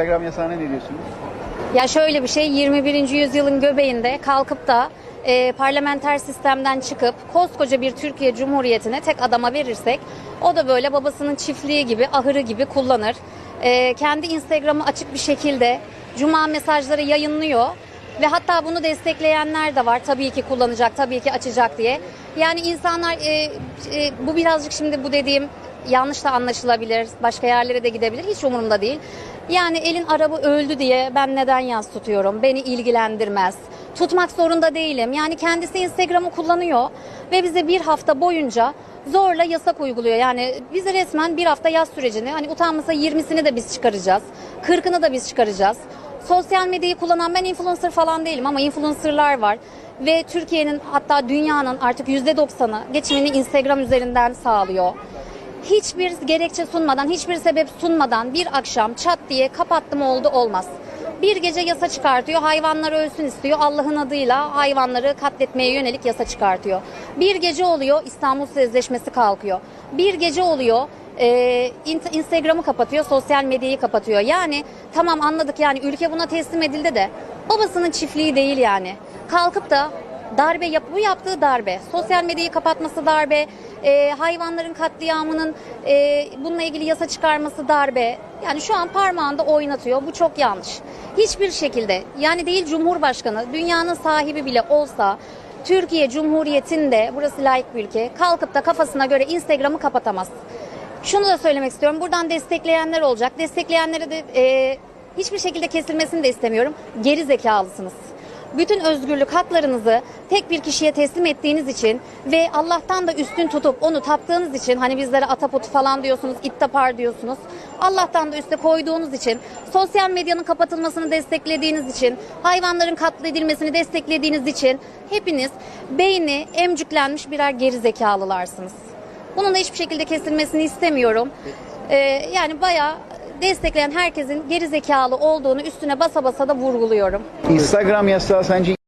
Instagram yasağına ne diyorsunuz? Ya şöyle bir şey 21. yüzyılın göbeğinde kalkıp da e, parlamenter sistemden çıkıp koskoca bir Türkiye Cumhuriyeti'ne tek adama verirsek o da böyle babasının çiftliği gibi ahırı gibi kullanır. E, kendi Instagram'ı açık bir şekilde cuma mesajları yayınlıyor ve hatta bunu destekleyenler de var tabii ki kullanacak tabii ki açacak diye. Yani insanlar e, e, bu birazcık şimdi bu dediğim yanlış da anlaşılabilir başka yerlere de gidebilir hiç umurumda değil. Yani elin arabı öldü diye ben neden yaz tutuyorum? Beni ilgilendirmez. Tutmak zorunda değilim. Yani kendisi Instagram'ı kullanıyor ve bize bir hafta boyunca zorla yasak uyguluyor. Yani bize resmen bir hafta yaz sürecini hani utanmasa 20'sini de biz çıkaracağız. 40'ını da biz çıkaracağız. Sosyal medyayı kullanan ben influencer falan değilim ama influencerlar var. Ve Türkiye'nin hatta dünyanın artık %90'ı geçimini Instagram üzerinden sağlıyor hiçbir gerekçe sunmadan, hiçbir sebep sunmadan bir akşam çat diye kapattım oldu olmaz. Bir gece yasa çıkartıyor, hayvanlar ölsün istiyor. Allah'ın adıyla hayvanları katletmeye yönelik yasa çıkartıyor. Bir gece oluyor, İstanbul Sözleşmesi kalkıyor. Bir gece oluyor, e, Instagram'ı kapatıyor, sosyal medyayı kapatıyor. Yani tamam anladık yani ülke buna teslim edildi de babasının çiftliği değil yani. Kalkıp da darbe yap bu yaptığı darbe. Sosyal medyayı kapatması darbe, e, hayvanların katliamının e, bununla ilgili yasa çıkarması darbe. Yani şu an parmağında oynatıyor. Bu çok yanlış. Hiçbir şekilde yani değil Cumhurbaşkanı dünyanın sahibi bile olsa Türkiye Cumhuriyeti'nde burası layık bir ülke kalkıp da kafasına göre Instagram'ı kapatamaz. Şunu da söylemek istiyorum. Buradan destekleyenler olacak. Destekleyenlere de e, hiçbir şekilde kesilmesini de istemiyorum. Geri zekalısınız bütün özgürlük haklarınızı tek bir kişiye teslim ettiğiniz için ve Allah'tan da üstün tutup onu taptığınız için hani bizlere ataput falan diyorsunuz, ittapar diyorsunuz. Allah'tan da üste koyduğunuz için, sosyal medyanın kapatılmasını desteklediğiniz için, hayvanların katledilmesini desteklediğiniz için hepiniz beyni emcüklenmiş birer geri zekalısınız. Bunun da hiçbir şekilde kesilmesini istemiyorum. Ee, yani bayağı destekleyen herkesin geri zekalı olduğunu üstüne basa basa da vurguluyorum. Instagram yasağı sence